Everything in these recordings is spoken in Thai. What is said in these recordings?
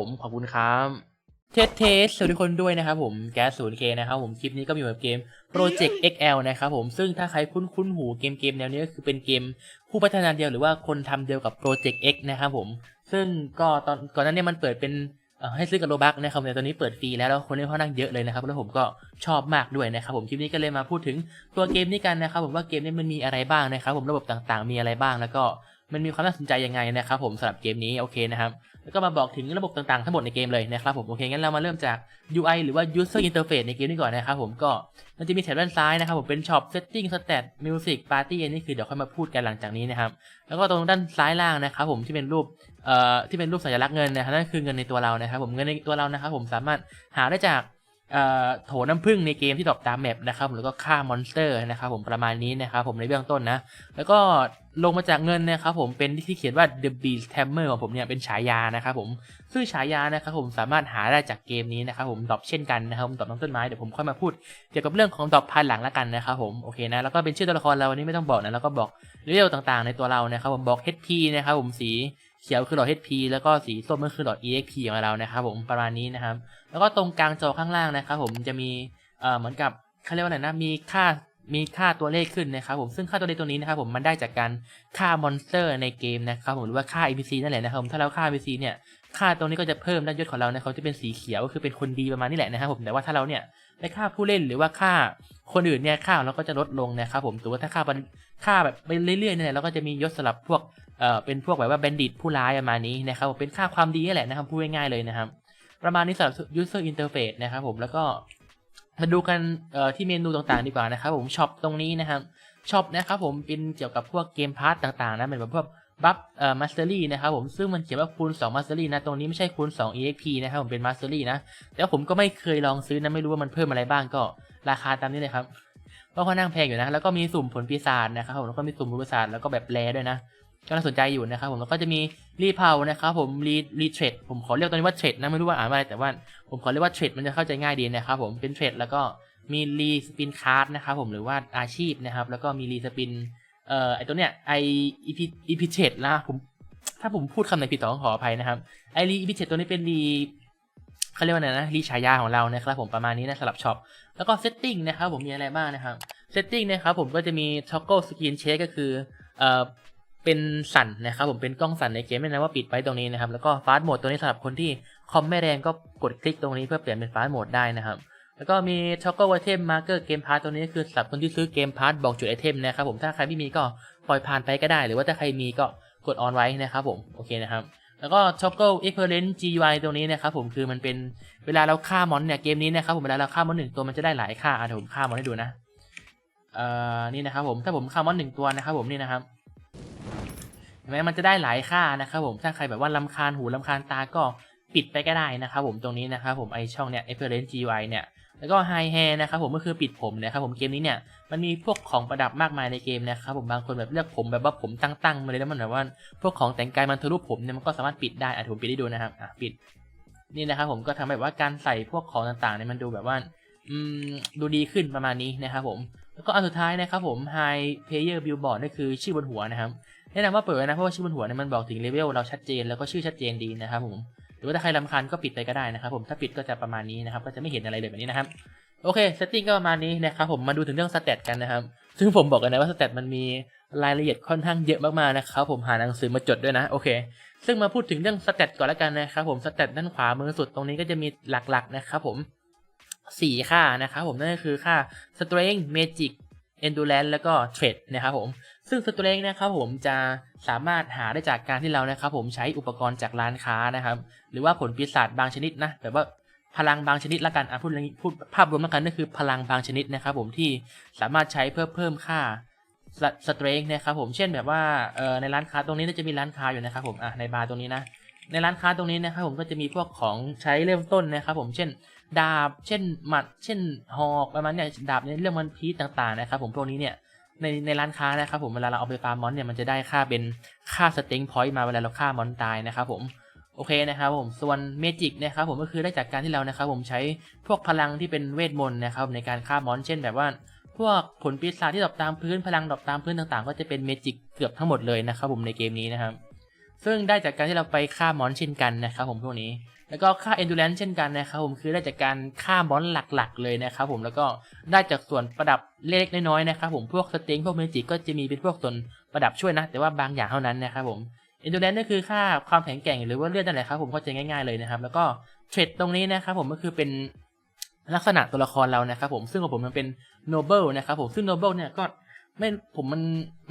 มขอบคุณครับเทสเทสสวัสดีทุกคนด้วยนะครับผมแก๊สศูนย์เคนะครับผมคลิปนี้ก็มีแบบเกม Project XL นะครับผมซึ่งถ้าใครคุ้นคุ้นหูเกมเกมแนวนี้ก็คือเป็นเกมผู้พัฒนาเดียวหรือว่าคนทำเดียวกับ Project X นะครับผมซึ่งก็ตอนก่อนหน้านี้มันเปิดเป็นให้ซื้อกับโลบักนะครับแต่ตอนนี้เปิดฟรีแล้วแล้วคนเล่นค่อนข้างเยอะเลยนะครับแล้วผมก็ชอบมากด้วยนะครับผมคลิปนี้ก็เลยมาพูดถึงตัวเกมนี้กันนะครับผมว่าเกมนี้มันมีอะไรบ้างนะครับผมระบบต่างๆ มีอะไรบ้างแล้วก็มันมีความน่าสนใจยังไงนะครับผมสำหรับเกมนี้โอเคนะครับ แล้วก็มาบอกถึงระบบต่างๆ ทั้งหมดในเกมเลยนะครับผมโอเคงั้นเรามาเริ่มจาก UI หรือว่า User Interface ในเกมนี้ก่อนนะครับผมก็มันจะมีแถบด้านซ้ายนะครับผมเป็น Shop Setting Stat Music Party อันนี้คือเดี๋ยวค่อยมาพูดกันหลังจากนี้นะครับแล้วก็ตรงด้านซ้ายล่างนะครับผมที่เป็นรูปเอ่อที่เป็นรูปสัญลักษณ์เงินนะครับนั่นคือเงินในตัวเรานะครับผมเงินในตัวเรานะครับผมสามารถหาได้จาก โถน้ำผึ้งในเกมที่ดรอปตามแมปนะครับผมแล้วก็ฆ่ามอนสเตอร์นะครับผมประมาณนี้นะครับผมในเบื้องต้นนะ แล้วก็ลงมาจากเงินนะครับผมเป็นที่เขียนว่า The Beast Hammer ของผมเนี่ยเป็นฉายานะครับผมซึ่งฉายานะครับผมสามารถหาได้จากเกมนี้นะครับผมดรอปเช่นกันนะครับผมดรอปน้องต้นไม้เดี๋ยวผมค่อยมาพูดเกี่ยวกับเรื่องของดรอปภายหลังละกันนะครับผมโอเคนะแล้วก็เป็นชื่อตัวละครเราอันนี้ไม่ต้องบอกนะแล้วก็บอกเลเวลต่างๆ ในตัวเรานะครับผมบอก HP นะครับผมสี เขียวคือหลอด HP แล้วก็สีส้มก็คือหลอด EXP ของเรานะครับผมประมาณนี้นะครับ แล้วก็ตรงกลางจอข้างล่างนะครับผมจะมีเอ่อเหมือนกับเขาเรียกว่าอะไรนะมีค่ามีค่าตัวเลขขึ้นนะครับผมซึ่งค่าตัวเลขตัวนี้นะครับผมมันได้จากการฆ่ามอนสเตอร์ในเกมนะครับผมหรือว่าฆ่า NPC นั่นแหละนะครับผมถ้าเราฆ่า NPC เนี่ยค่าตรงนี้ก็จะเพิ่มด้านยศของเรานะครับที่เป็นสีเขียวก็คือเป็นคนดีประมาณนี้แหละนะครับผมแต่ว่าถ้าเราเนี่ยได้ฆ่าผู้เล่นหรือว่าฆ่าคนอื่นเนี่ยค่าเราก็จะลดลงนะครับผมถือว่าถ้าฆ่ามันฆ่าแบบไปเรื่อยๆเนี่ยเราก็จะมียศสลับพวก เอ่อเป็นพวกแบบว่าแบนดิตผู้ร้ายประมาณนี้นะครับผมเป็นค่าความดีนี่แหละนะครับพูดง่ายๆเลยนะครับ ประมาณนี้สำหรับ user interface นะครับผมแล้วก็มาดูกันที่เมนูต่างๆดีกว่านะครับผมช็อปตรงนี้นะครับช็อปนะครับผมเป็นเกี่ยวกับพวกเกมพาร์ตต่างๆนะเป็นแบบพวกบัฟเอ่อมาสเตอรี่นะครับผมซึ่งมันเขียนว่าคูณ2 mastery นะ ตรงนี้ไม่ใช่คูณ2 exp นะครับผมเป็น mastery นะ แต่ว่าผมก็ไม่เคยลองซื้อนะ ไม่รู้ว่ามันเพิ่มอะไรบ้างก็ราคาตามนี้เลยครับก็ค่อนข้างแพงอยู่นะ แล้วก็มีสุ่มผลปีศาจนะครับผมแล้วก็มีสุ่มผลปีศาจแล้วก็แบบแรด้วยนะ ก็น่าสนใจอยู่นะครับผมแล้วก็จะมีรีเพานะครับผมรีรีเทรดผมขอเรียกตัวนี้ว่าเทรดนะไม่รู้ว่าอ่านว่าอะไรแต่ว่าผมขอเรียกว่าเทรดมันจะเข้าใจง่ายดีนะครับผมเป็นเทรดแล้วก็มีรีสปินคาร์ดนะครับผมหรือว่าอาชีพนะครับ แล้วก็มีรีสปินเอ่อไอตัวเนี้ยไออีพีอีพีเทรดนะผมถ้าผมพูดคำไหนผิดต้องขออภัยนะครับไอรีอีพีเทรดตัวนี้เป็นรีเขาเรียกว่าไงนะรีฉายาของเรานะครับผมประมาณนี้นะสำหรับช็อปแล้วก็เซตติ้งนะครับผมมีอะไรบ้างนะครับเซตติ้งนะครับผมก็จะมีช็อกโกสกรีนเชคก็คือเอ่อ เป็นสั่นนะครับผมเป็นกล้องสั่นในเกมไม่นะว่าปิดไว้ตรงนี้นะครับแล้วก็ฟาสต์โหมดตัวนี้สำหรับคนที่คอมไม่แรงก็กดคลิกตรงนี้เพื่อเปลี่ยนเป็นฟาสต์โหมดได้นะครับแล้วก็มีช็อกโกไอเทมมาร์เกอร์เกมพาร์ตตัวนี้คือสำหรับคนที่ซื้อเกมพาร์ตบอกจุดไอเทมนะครับผมถ้าใครไม่มีก็ปล่อยผ่านไปก็ได้ หรือว่าถ้าใครมีก็กดออนไว้นะครับผมโอเคนะครับแล้วก็ช็อกโกเอ็กเพรน GUI ตรงนี้นะครับผมคือมันเป็นเวลาเราฆ่ามอนเนี่ยเกมนี้นะครับผมเวลาเราฆ่ามอนหนึ่งตัวมันจะได้หลายค่าอะเดี๋ยวผมฆ่ามอนให้ดูนะเอ่อนี่นะครับผมถ้าผมฆ่ามอนหนึ่งตัวนะครับผมนี่นะครับ ไหมมันจะได้หลายค่านะครับผมถ้าใครแบบว่าลำคาญหูลำคาญตาก็ปิดไปก็ได้นะครับผมตรงนี้นะครับผมไอช่องเนี่ย a p p e r a n c e GUI เนี่ยแล้วก็ High Hair นะครับผมก็คือปิดผมนะครับผมเกมนี้เนี่ยมันมีพวกของประดับมากมายในเกมนะครับผมบางคนแบบเลือกผมแบบว่าผมตั้งๆมาเลยแล้วมันแบบว่าพวกของแต่งกายมันทะลุผมเนี่ยมันก็สามารถปิดได้อะผมปิดให้ดูนะครับอะปิดนี่นะครับผมก็ทำแบบว่าการใส่พวกของต่างๆเนี่ยมันดูแบบว่าอืมดูดีขึ้นประมาณนี้นะครับผมแล้วก็อันสุดท้ายนะครับผม High Player Billboard นั่นคือชื่อบนหัวนะครับ แนะนำว่าเปิดนะเพราะว่าชื่อบนหัวเนี่ยมันบอกถึงเลเวลเราชัดเจนแล้วก็ชื่อชัดเจนดีนะครับผมหรือว่าถ้าใครรำคาญก็ปิดไปก็ได้นะครับผมถ้าปิดก็จะประมาณนี้นะครับก็จะไม่เห็นอะไรเลยแบบนี้นะครับโอเคเซตติ้งก็ประมาณนี้นะครับผมมาดูถึงเรื่องสเตตกันนะครับซึ่งผมบอกกันนะว่าสเตตมันมีรายละเอียดค่อนข้างเยอะมากๆนะครับผมหาหนังสือมาจดด้วยนะโอเค ซึ่งมาพูดถึงเรื่องสเตตก่อนแล้วกันนะครับผมสเตตด้านขวามือสุดตรงนี้ก็จะมีหลักๆนะครับผมสี่ค่านะครับผมนั่นก็คือค่า strength magic endurance แล้วก็ trade นะครับผม ซึ่ง strength นะครับผมจะสามารถหาได้จากการที่เรานะครับผมใช้อุปกรณ์จากร้านค้านะครับ หรือว่าผลปีศาจบางชนิดนะแบบว่าพลังบางชนิดละกันอะพูดพูดภาพรวมละกันก็คือพลังบางชนิดนะครับผมที่สามารถใช้เพื่อเพิ่มค่าสเตรนนะครับผมเช่นแบบว่าในร้านค้าตรงนี้น่าจะมีร้านค้าอยู่นะครับผมอะในบาร์ตรงนี้นะในร้านค้าตรงนี้นะครับผมก็จะมีพวกของใช้เริ่มต้นนะครับผมเช่นดาบ เช่นหมัด เช่นหอกประมาณเนี้ยดาบในเรื่องมันพีชต่างๆนะครับผมพวกนี้เนี่ย ในในร้านค้านะครับผมเวลาเราเอาไปฟาร์มมอนเนี่ยมันจะได้ค่าเป็นค่าสเต็งพอยต์มาเวลาเราฆ่ามอนตายนะครับผมโอเคนะครับผมส่วนเมจิกนะครับผมก็คือได้จากการที่เรานะครับผมใช้พวกพลังที่เป็นเวทมนต์นะครับในการฆ่ามอนเช่นแบบว่า พวกผลปีศาจที่ดรอปตามพื้นพลังดรอปตามพื้นต่างๆ ก็จะเป็นเมจิกเกือบทั้งหมดเลยนะครับผมในเกมนี้นะครับ ซึ่งได้จากการที่เราไปฆ่ามอนเช่นกันนะครับผมพวกนี้ แล้วก็ค่า endurance เช่นกันนะครับผมคือได้จากการฆ่ามอนหลักๆ เลยนะครับผมแล้วก็ได้จากส่วนประดับเล็กๆน้อยๆนะครับผมพวกสเต็งพวกเมจิกก็จะมีเป็นพวกส่วนประดับช่วยนะ แต่ว่าบางอย่างเท่านั้นนะครับผม endurance ก็คือค่าความแข็งแกร่งหรือว่าเลือดนั่นแหละครับผมเข้าใจง่ายๆเลยนะครับ แล้วก็เทรดตรงนี้นะครับผมก็คือเป็นลักษณะตัวละครเรานะครับผมซึ่งของผมมันเป็น noble นะครับผมซึ่ง noble เนี่ยก็ ไม่ผมมัน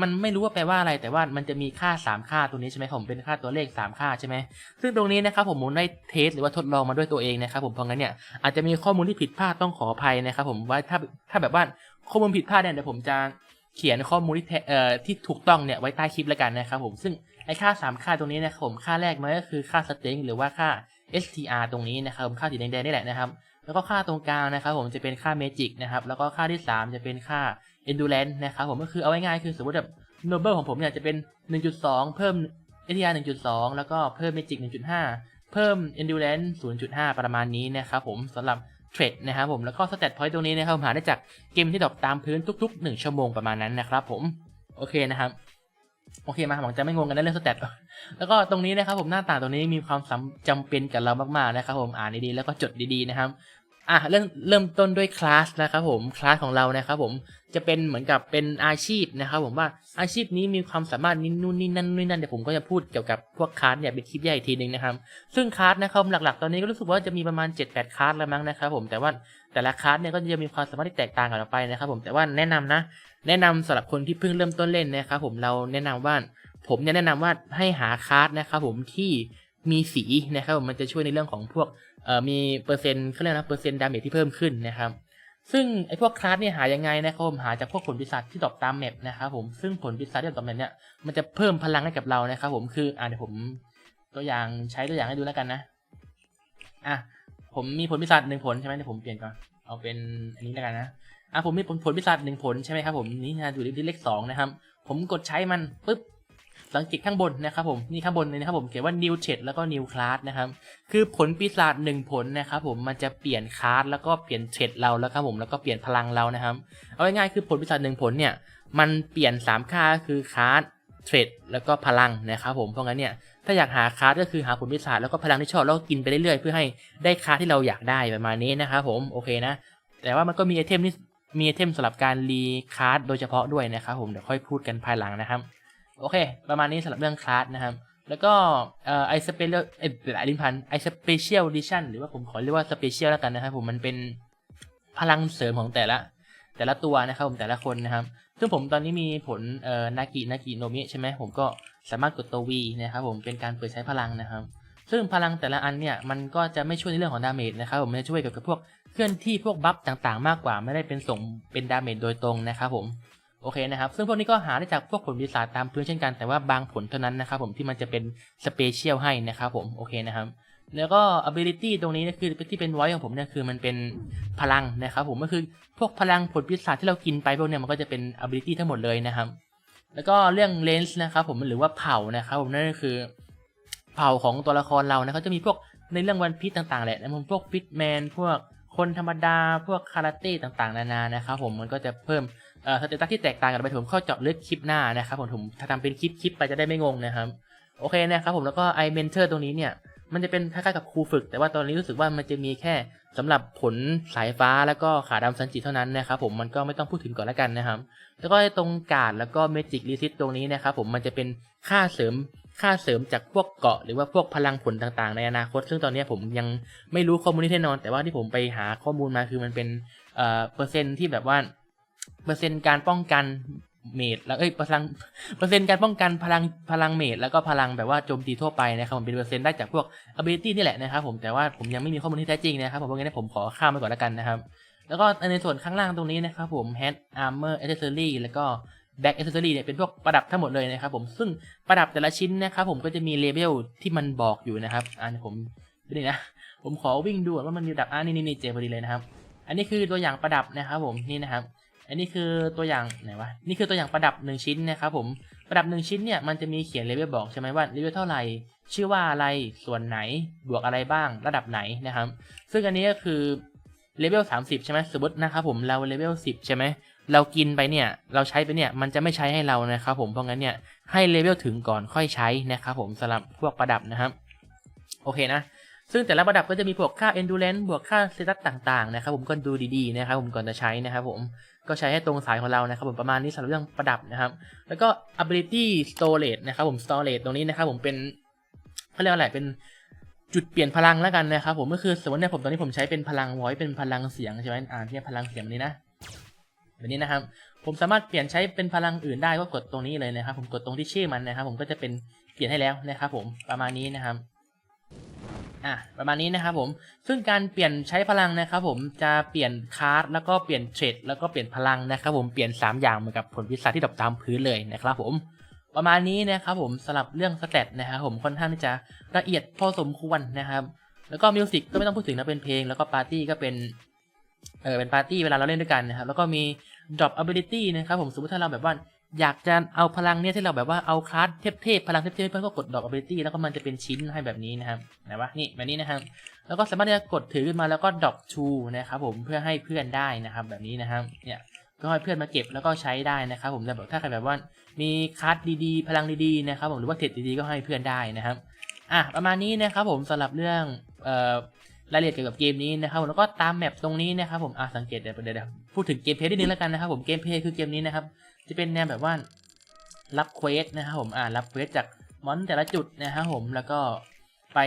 มันไม่รู้ว่าแปลว่าอะไร แต่ว่ามันจะมีค่า 3 ค่าตัวนี้ใช่ไหมผมเป็นค่าตัวเลข 3 ค่าใช่ไหมซึ่งตรงนี้นะครับผมผมได้เทสหรือว่าทดลองมาด้วยตัวเองนะครับผมเพราะงั้นเนี่ยอาจจะมีข้อมูลที่ผิดพลาดต้องขออภัยนะครับผมว่าถ้าถ้าแบบว่าข้อมูลผิดพลาดเนี่ยเดี๋ยวผมจะเขียนข้อมูลที่เอ่อที่ถูกต้องเนี่ยไว้ใต้คลิปแล้วกันนะครับผมซึ่งไอ้ค่า 3 ค่าตรงนี้นะครับผมค่าแรกมันก็คือค่าสเต็งหรือว่าค่า STR ตรงนี้นะครับผมค่าสีแดงๆนี่แหละนะครับแล้วก็ค่าตรงกลางนะครับผมจะเป็นค่าเมจิกนะครับแล้วก็ค่าที่ 3 จะเป็นค่า endurance นะครับผมก็คือเอาง่ายๆคือสมมติแบบ noble ของผมเนี่ยจะเป็น 1.2 เพิ่ม STR 1.2 แล้วก็เพิ่ม magic 1.5 เพิ่ม endurance 0.5 ประมาณนี้นะครับผมสำหรับเทรดนะครับผมแล้วก็ stat point ตรงนี้นะครับผมหาได้จากเกมที่ดรอปตามพื้นทุก ๆ 1 ชั่วโมงประมาณนั้นนะครับผมโอเคนะครับโอเคมาหวังจะไม่งงกันในเรื่องสเตตแล้วก็ตรงนี้นะครับผมหน้าต่างตรงนี้มีความสำจำเป็นกับเรามากๆนะครับผมอ่านดีๆแล้วก็จดดีๆนะครับอะเริ่มเริ่มต้นด้วยคลาสนะครับผมคลาสของเรานะครับผม จะเป็นเหมือนกับเป็นอาชีพนะครับผมว่าอาชีพนี้มีความสามารถนี่นู่นนี่นั่นนู่นนั่นเดี๋ยวผมก็จะพูดเกี่ยวกับพวกคลาสเนี่ยเป็นคลิปใหญ่อีกทีหนึงนะครับ ซึ่งคลาสนะครับหลักๆ ตอนนี้ก็รู้สึกว่าจะมีประมาณ 7-8คลาสแล้วมั้งนะครับผมแต่ว่าแต่ละคลาสเนี่ยก็จะมีความสามารถที่แตกต่างกันออกไปนะครับผมแต่ว่าแนะนำนะ แนะนำสำหรับคนที่เพิ่งเริ่มต้นเล่นนะครับผมเราแนะนำว่าผมเนี่ยแนะนำว่าให้หาคาร์ดนะครับผมที่มีสีนะครับผมมันจะช่วยในเรื่องของพวกเอ่อมีเปอร์เซ็นต์เขาเรียกนะเปอร์เซ็นต์ดาเมจที่เพิ่มขึ้นนะครับ ซึ่งไอ้พวกคลาสเนี่ยหายังไงนะครับผมหาจากพวกผลปีศาจที่ดรอปตามแมปนะครับผมซึ่งผลปีศาจที่ดรอปตามแมปเนี่ยมันจะเพิ่มพลังให้กับเรานะครับผมคืออ่าเดี๋ยวผมตัวอย่างใช้ตัวอย่างให้ดูแล้วกันนะอะผมมีผลปีศาจหนึ่งผลใช่ไหมเดี๋ยวผมเปลี่ยนก่อนเอาเป็นอันนี้แล้วกันนะอะผมมีผลผลปีศาจหนึ่งผลใช่ไหมครับผมนี่นะอยู่ที่เลขสองนะครับผมกดใช้มันปุ๊บ สังเกตข้างบนนะครับผมนี่ข้างบนเลยนะครับผมเขียนว่า new t r a d แล้วก็ new class นะครับคือผลปีศาจหนึ่งผลนะครับผมมันจะเปลี่ยนคลาสแล้วก็เปลี่ยนเทรดเราแล้วครับผมแล้วก็เปลี่ยนพลังเรานะครับเอาง่ายๆคือผลปีศาจหนึ่งผลเนี่ยมันเปลี่ยน 3 ค่าก็คือคลาสเทรดแล้วก็พลังนะครับผมเพราะงั้นเนี่ยถ้าอยากหาคลาสก็คือหาผลปีศาจแล้วก็พลังที่ชอบแล้วก็กินไปเรื่อยๆ เพื่อให้ได้คลาสที่เราอยากได้ประมาณนี้นะครับผมโอเคนะ แต่ว่ามันก็มีไอเทมที่มีไอเทมสำหรับการรีคลาสโดยเฉพาะด้วยนะครับผมเดี๋ยวค่อยพูดกันภายหลังนะครับ โอเค ประมาณนี้สำหรับเรื่องคลาสนะครับ แล้วก็ไอสเปเชียลเอ้ยหลายลิ้นพันไอสเปเชียลดิชั่นหรือว่าผมขอเรียกว่าสเปเชียลแล้วกันนะครับผมมันเป็นพลังเสริมของแต่ละ แต่ละตัวนะครับผมแต่ละคนนะครับ ซึ่งผมตอนนี้มีผลเอ่อนากินากิโนมิใช่ไหมผมก็สามารถกดตัว V นะครับผมเป็นการเปิดใช้พลังนะครับ ซึ่งพลังแต่ละอันเนี่ยมันก็จะไม่ช่วยในเรื่องของดาเมจนะครับผมมันจะช่วยเกี่ยวกับพวกเคลื่อนที่พวกบัฟต่างๆ มากกว่าไม่ได้เป็นส่งเป็นดาเมจโดยตรงนะครับผม โอเคนะครับ ซึ่งพวกนี้ก็หาได้จากพวกผลปีศาจตามพื้นเช่นกัน แต่ว่าบางผลเท่านั้นนะครับผมที่มันจะเป็นสเปเชียลให้นะครับผม โอเคนะครับ แล้วก็ ability ตรงนี้ก็คือที่เป็น voice ของผมเนี่ยคือมันเป็นพลังนะครับผม ก็คือพวกพลังผลปีศาจที่เรากินไปพวกเนี้ยมันก็จะเป็น ability ทั้งหมดเลยนะครับ แล้วก็เรื่อง range นะครับผม หรือว่าเผ่านะครับผมนั่นก็คือ เผ่าของตัวละครเรานะเขาจะมีพวกในเรื่องวันพีชต่างๆแหละนะผมพวกฟิตแมนพวกคนธรรมดา พวกคาราเต้ต่างๆ นานานะครับผม มันก็จะเพิ่ม สเตตัสที่แตกต่างกันไปผมเข้าเจาะลึกคลิปหน้านะครับผมผมถ้าทำเป็นคลิปคลิปไปจะได้ไม่งงนะครับ โอเคนะครับผมแล้วก็ไอเมนเทอร์ตรงนี้เนี่ย มันจะเป็นคล้ายๆกับครูฝึก แต่ว่าตอนนี้รู้สึกว่ามันจะมีแค่สำหรับผลสายฟ้าแล้วก็ขาดำสันจิตเท่านั้นนะครับผมมันก็ไม่ต้องพูดถึงก่อนแล้วกันนะครับ แล้วก็ตรงการ์ดแล้วก็เมจิกรีซิตตรงนี้นะครับผมมันจะเป็นค่าเสริมค่าเสริมจากพวกเกาะหรือว่าพวกพลังผลต่างๆ ในอนาคต ซึ่งตอนนี้ผมยังไม่รู้ข้อมูลที่แน่นอน แต่ว่าที่ผมไปหาข้อมูลมาคือมันเป็นเอ่อเปอร์เซ็นต์ที่แบบว่า เปอร์เซ็นต์การป้องกันเมดแล้วเอ้ยพลังเปอร์เซ็นต์การป้องกันพลังพลังเมดแล้วก็พลังแบบว่าโจมตีทั่วไปนะครับผมเป็นเปอร์เซ็นต์ได้จากพวก ability นี่แหละนะครับผมแต่ว่าผมยังไม่มีข้อมูลที่แท้จริงนะครับผมเพราะงั้นผมขอข้ามไปก่อนแล้วกันนะครับ แล้วก็ในส่วนข้างล่างตรงนี้นะครับผม head armor accessory แล้วก็ back accessory เนี่ยเป็นพวกประดับทั้งหมดเลยนะครับผมซึ่งประดับแต่ละชิ้นนะครับผมก็จะมีเลเบลที่มันบอกอยู่นะครับอ่าผมนี่นะ ผมขอวิ่งดูก่อนว่ามันมีระดับอ่านี่นี่นี่เจอพอดีเลยนะครับ อันนี้คือตัวอย่างประดับนะครับผมนี่นะครับ อันนี้คือตัวอย่างไหนวะ นี่คือตัวอย่างประดับหนึ่งชิ้นนะครับผม ประดับหนึ่งชิ้นเนี่ยมันจะมีเขียนเลเวลบอกใช่ไหมว่าเลเวลเท่าไหร่ ชื่อว่าอะไร ส่วนไหน บวกอะไรบ้าง ระดับไหนนะครับ ซึ่งอันนี้ก็คือเลเวล30 ใช่ไหมสมมตินะครับผมเราเลเวล10 ใช่ไหม เรากินไปเนี่ย เราใช้ไปเนี่ย มันจะไม่ใช้ให้เรานะครับผม เพราะงั้นเนี่ยให้เลเวลถึงก่อนค่อยใช้นะครับผมสำหรับพวกประดับนะครับ โอเคนะ ซึ่งแต่ละประดับก็จะมีพวกค่า endurance บวกค่า status ต่างๆนะครับผมก็ดูดีๆนะครับผมก่อนจะใช้นะครับผมก็ใช้ให้ตรงสายของเรานะครับผมประมาณนี้สำหรับเรื่องประดับนะครับ แล้วก็ ability storage นะครับผม storage ตรงนี้นะครับผมเป็นเขาเรียกอะไรเป็นจุดเปลี่ยนพลังแล้วกันนะครับผมก็คือสมมติเนี่ยผมตอนนี้ผมใช้เป็นพลัง voice เป็นพลังเสียงใช่ไหมอ่าที่พลังเสียงนี้นะแบบนี้นะครับ ผมสามารถเปลี่ยนใช้เป็นพลังอื่นได้ก็กดตรงนี้เลยนะครับ ผมกดตรงที่ชื่อมันนะครับ ผมก็จะเป็นเปลี่ยนให้แล้วนะครับ ผมประมาณนี้นะครับ อะประมาณนี้นะครับผมซึ่งการเปลี่ยนใช้พลังนะครับผมจะเปลี่ยนคาร์ดแล้วก็เปลี่ยนเทรดแล้วก็เปลี่ยนพลังนะครับผมเปลี่ยน 3 อย่างเหมือนกับผลพิศาที่ดรอปตามพื้นเลยนะครับผมประมาณนี้นะครับผมสำหรับเรื่องสเตตนะครับผมค่อนข้างที่จะละเอียดพอสมควรนะครับ แล้วก็มิวสิกก็ไม่ต้องพูดถึงนะเป็นเพลง แล้วก็ปาร์ตี้ก็เป็นเออเป็นปาร์ตี้เวลาเราเล่นด้วยกันนะครับแล้วก็มี drop ability นะครับผมสมมติถ้าเราแบบว่า อยากจะเอาพลังเนี่ยที่เราแบบว่าเอาคลาสเทพๆพลังเทพๆเพื่อนก็กดดอก ability แล้วก็มันจะเป็นชิ้นให้แบบนี้นะครับไหนวะนี่แบบนี้นะครับแล้วก็สามารถที่จะกดถือขึ้นมาแล้วก็ดอกชูนะครับผมเพื่อให้เพื่อนได้นะครับแบบนี้นะครับเนี่ยก็ให้เพื่อนมาเก็บแล้วก็ใช้ได้นะครับผมแต่แบบถ้าใครแบบว่ามีคลาสดีๆ พลังดีๆนะครับผมหรือว่าเทรดดีๆก็ให้เพื่อนได้นะครับอะประมาณนี้นะครับผมสำหรับเรื่องเอ่อรายละเอียดเกี่ยวกับเกมนี้นะครับผมแล้วก็ตามแมปตรงนี้นะครับผมอะสังเกตเดี๋ยวเดี๋ยวเดี๋ยวพูดถึงเกมเพลย์นิดนึงแล้วกันนะครับผมเกมเพลย์คือเกมนี้นะครับ จะเป็นแนวแบบว่ารับเควสนะครับผมอ่ารับเควสจากมอนแต่ละจุดนะครับผมแล้วก็ไป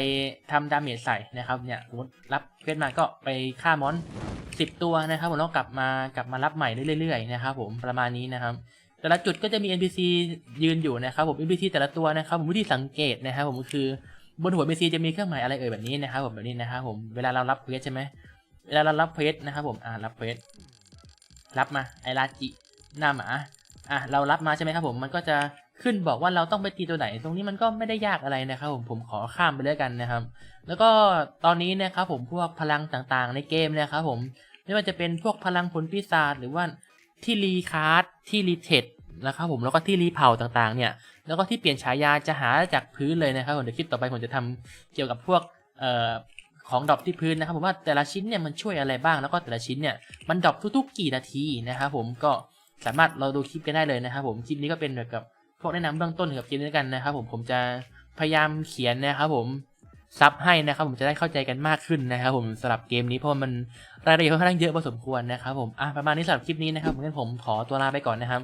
ทำดาเมจใส่นะครับเนี่ยสมมติรับเควสมาก็ไปฆ่ามอนสิบตัวนะครับผมแล้วกลับมากลับมารับใหม่เรื่อยๆนะครับผมประมาณนี้นะครับ แต่ละจุดก็จะมี NPC ยืนอยู่นะครับผม NPC แต่ละตัวนะครับผมวิธีสังเกตนะครับผมคือบนหัว NPC จะมีเครื่องหมายอะไรเอ่ยแบบนี้นะครับผมแบบนี้นะครับผมเวลาเรารับเควสใช่ไหมเวลาเรารับเควสนะครับผมอ่ารับเควสรับมาไอราจิหน้าหมา อะเรารับมาใช่ไหมครับผมมันก็จะขึ้นบอกว่าเราต้องไปตีตัวไหน ตรงนี้มันก็ไม่ได้ยากอะไรนะครับผมผมขอข้ามไปเลยกันนะครับ แล้วก็ตอนนี้นะครับผมพวกพลังต่างๆ ในเกมเนะครับผมไม่ว่าจะเป็นพวกพลังผลปีศาจหรือว่าที่รีคาร์ดที่รีเทดนะครับผมแล้วก็ที่รีเผาต่างๆ เนี่ยแล้วก็ที่เปลี่ยนฉายาจะหาจากพื้นเลยนะครับผมเดี๋ยวคลิปต่อไปผมจะทำเกี่ยวกับพวกเอ่อของดรอปที่พื้นนะครับผมว่าแต่ละชิ้นเนี่ยมันช่วยอะไรบ้างแล้วก็แต่ละชิ้นเนี่ยมันดรอปทุกๆ กี่นาทีนะครับผมก็ สามารถเราดูคลิปกันได้เลยนะครับ ผมคลิปนี้ก็เป็นแบบกับพวกแนะนำเบื้องต้นเกี่ยวกับเกมนี้กันนะครับ ผมผมจะพยายามเขียนนะครับ ผม ซับให้นะครับผมจะได้เข้าใจกันมากขึ้นนะครับผมสำหรับเกมนี้เพราะมันรายละเอียดค่อนข้างเยอะพอสมควรนะครับผมอะประมาณนี้สำหรับคลิปนี้นะครับงั้นผมขอตัวลาไปก่อนนะครับ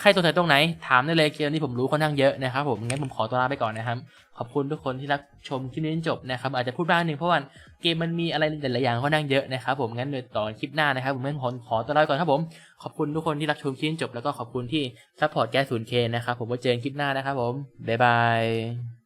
ใครสงสัยตรงไหนถามได้เลยเกมนี้ผมรู้ค่อนข้างเยอะนะครับผมงั้นผมขอตัวลาไปก่อนนะครับขอบคุณทุกคนที่รับชมคลิปนี้จนจบนะครับอาจจะพูดบ้างหนึ่งเพราะว่าเกมมันมีอะไรหลายๆอย่างค่อนข้างเยอะนะครับผมงั้นเดี๋ยวต่อคลิปหน้านะครับผมงั้นขอขอตัวลาไปก่อนครับผมขอบคุณทุกคนที่รับชมคลิปจนจบแล้วก็ขอบคุณที่ซัพพอร์ตแกศูนย์เคนะครับผมไว้เจอกันคลิปหน้านะครับผมบ๊ายบาย